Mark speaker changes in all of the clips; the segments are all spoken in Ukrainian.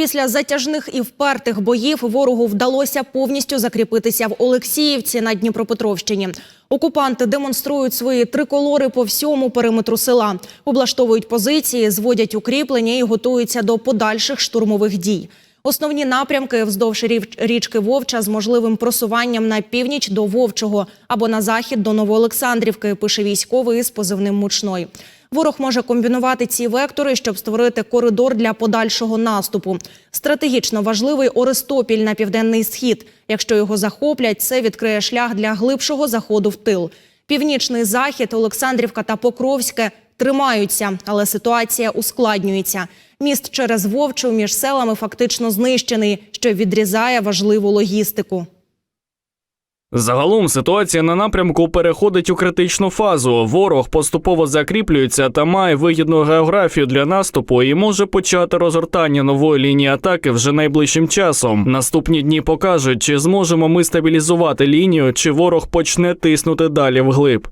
Speaker 1: Після затяжних і впертих боїв ворогу вдалося повністю закріпитися в Олексіївці на Дніпропетровщині. Окупанти демонструють свої триколори по всьому периметру села, облаштовують позиції, зводять укріплення і готуються до подальших штурмових дій. Основні напрямки вздовж річки Вовча з можливим просуванням на північ до Вовчого або на захід до Новоолександрівки, пише військовий з позивним Мучной. Ворог може комбінувати ці вектори, щоб створити коридор для подальшого наступу. Стратегічно важливий Орестопіль на південний схід. Якщо його захоплять, це відкриє шлях для глибшого заходу в тил. Північний захід, Олександрівка та Покровське тримаються, але ситуація ускладнюється. Міст через Вовчу між селами фактично знищений, що відрізає важливу логістику.
Speaker 2: Загалом ситуація на напрямку переходить у критичну фазу. Ворог поступово закріплюється та має вигідну географію для наступу і може почати розгортання нової лінії атаки вже найближчим часом. Наступні дні покажуть, чи зможемо ми стабілізувати лінію, чи ворог почне тиснути далі вглиб.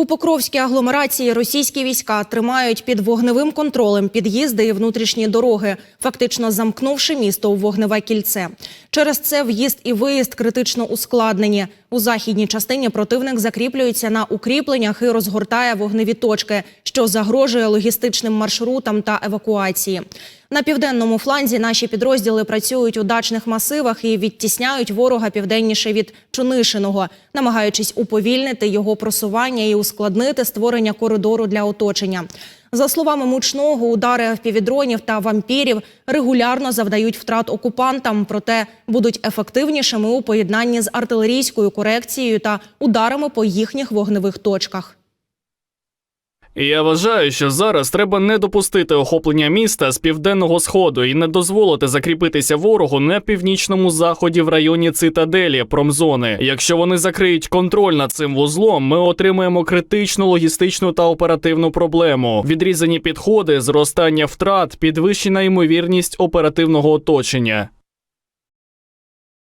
Speaker 1: У Покровській агломерації російські війська тримають під вогневим контролем під'їзди і внутрішні дороги, фактично замкнувши місто у вогневе кільце. Через це в'їзд і виїзд критично ускладнені. У західній частині противник закріплюється на укріпленнях і розгортає вогневі точки, що загрожує логістичним маршрутам та евакуації. На південному фланзі наші підрозділи працюють у дачних масивах і відтісняють ворога південніше від Чунишиного, намагаючись уповільнити його просування і ускладнити створення коридору для оточення. За словами мучного, удари впівдронів та вампірів регулярно завдають втрат окупантам, проте будуть ефективнішими у поєднанні з артилерійською корекцією та ударами по їхніх вогневих точках.
Speaker 2: Я вважаю, що зараз треба не допустити охоплення міста з південного сходу і не дозволити закріпитися ворогу на північному заході в районі цитаделі промзони. Якщо вони закриють контроль над цим вузлом, ми отримаємо критичну логістичну та оперативну проблему. Відрізані підходи, зростання втрат, підвищена ймовірність оперативного оточення.